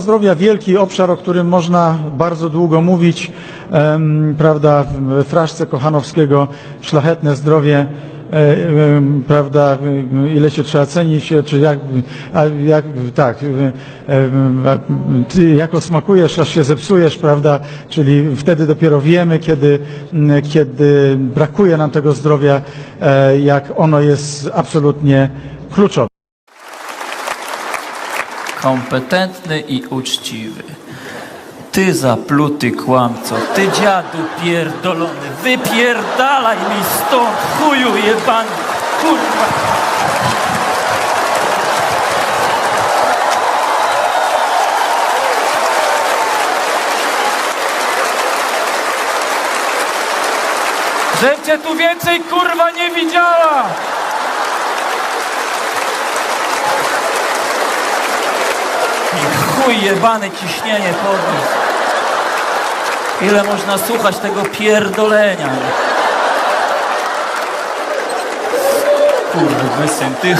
Zdrowia wielki obszar, o którym można bardzo długo mówić, prawda, w fraszce Kochanowskiego szlachetne zdrowie, e, prawda, ile się trzeba cenić, czy jak, jak tak, ty jako smakujesz, aż się zepsujesz, prawda, czyli wtedy dopiero wiemy, kiedy, kiedy brakuje nam tego zdrowia, e, jak ono jest absolutnie kluczowe. Kompetentny i uczciwy. Ty zapluty kłamco, ty dziadu pierdolony, wypierdalaj mi stąd, chuju jebany, kurwa. Żebym cię tu więcej kurwa nie widziała! I chuj ciśnienie podniósł. Ile można słuchać tego pierdolenia? Kurwa, syn, ty